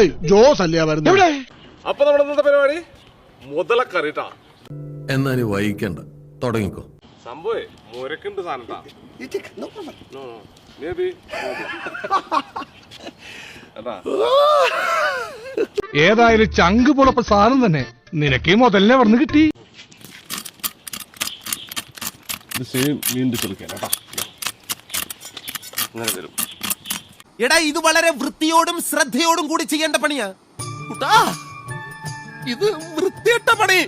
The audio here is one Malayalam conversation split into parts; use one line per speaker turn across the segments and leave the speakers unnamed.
ഏയ് ജോസ് അല്ലേ വരുന്നത്?
അപ്പൊ നമ്മുടെ ഇന്നത്തെ പരിപാടി? മുതലക്കറിട്ടാ.
എന്നാ നീ വൈകിക്കണ്ട. തുടങ്ങിക്കോ.
സംഭവേ മുരക്കുണ്ട്
ഏതായാലും ചങ്ക് പൊളപ്പ സാധനം തന്നെ. നിനക്ക് ഈ മുതലിനെ പറഞ്ഞു കിട്ടി.
സെയിം മീന്റെ ചെറുക്കാൻ കേട്ടാ. അങ്ങനെ വരും
എടാ ഇത് വളരെ വൃത്തിയോടും ശ്രദ്ധയോടും കൂടി ചെയ്യേണ്ട പണിയാ. ഇത് വൃത്തിയിട്ട പണി.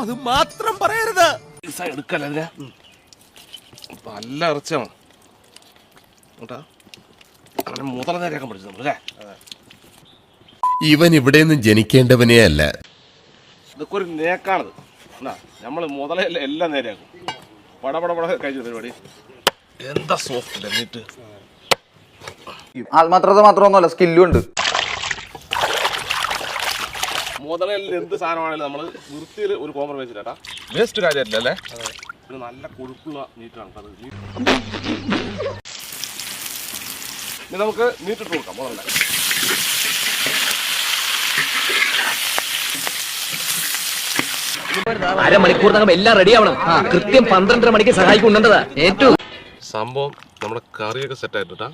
അത് മാത്രം പറയരുത്.
എടുക്കല്ല നല്ല ഇറച്ചിയാണ്. കേട്ടാ അങ്ങനെ മുതല നേരെയാക്കാൻ പഠിച്ചു നമ്മളല്ലേ
ഇവൻ ഇവിടെ നിന്ന് ജനിക്കേണ്ടവനേ അല്ല.
ഇതൊക്കെ ഒരു നേക്കാണത്. നമ്മൾ നമ്മൾ മുതലല്ല എല്ലാം നേരെയാക്കും. പട പട പട കഴിച്ചു പരിപാടി. എന്താ സോഫ്റ്റ് എന്നിട്ട്
ആത്മാത്രത മാത്രമൊന്നുമല്ല സ്കില്ലും ഉണ്ട്.
എന്ത് സാധനമാണെങ്കിലും നമ്മൾ വൃത്തിയിൽ ഒരു കോംപ്രമൈസ് ഇല്ല വേസ്റ്റ് കാര്യമല്ല അല്ലേ? ഒരു നല്ല കൊഴുപ്പുള്ള നീറ്റാണ് അത്. ഇനി നമുക്ക് നീട്ടിട്ട് കൊടുക്കാം മുതലല്ല
അരമണിക്കൂറിനകം എല്ലാം റെഡി ആവണം. കൃത്യം പന്ത്രണ്ടര മണിക്ക് സഹായിക്കുന്നുണ്ടതാ ഏറ്റവും
സംഭവം നമ്മുടെ കറിയൊക്കെ സെറ്റ് ആയിട്ടാ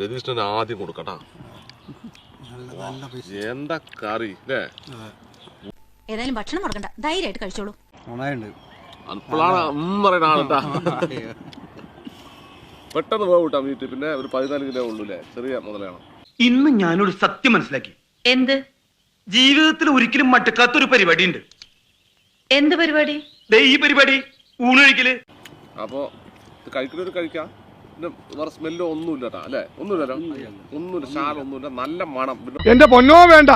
രതീഷ്ണന് ആദ്യം കൊടുക്കട്ടാ. എന്താ കറി അല്ലേ
ഏതായാലും ഭക്ഷണം മുടക്കണ്ട. ധൈര്യമായിട്ട് കഴിച്ചോളൂ.
അപ്പോഴാണ് ആളട്ടാ പെട്ടെന്ന് പോകൂട്ടാ പിന്നെ ഒരു പതിനാല് കിലോ ഉള്ളൂ അല്ലേ ചെറിയ മുതലാണ്.
ഇന്ന് ഞാനൊരു സത്യം മനസ്സിലാക്കി.
എന്ത്?
ജീവിതത്തിൽ ഒരിക്കലും മടുക്കാത്ത ഒരു പരിപാടി ഉണ്ട്
എന്ത് പരിപാടി?
ദേ ഈ പരിപാടി ഊണൊഴിക്കൽ
അപ്പോ കഴിക്കുന്നവർ കഴിക്കാം. വേറെ സ്മെല്ലോ ഒന്നുമില്ല കേട്ടാ അല്ലേ? ഒന്നുമില്ലല്ലോ? ഒന്നുമില്ല ഒന്നുമില്ല നല്ല മണം.
എന്റെ പൊന്നോ വേണ്ട.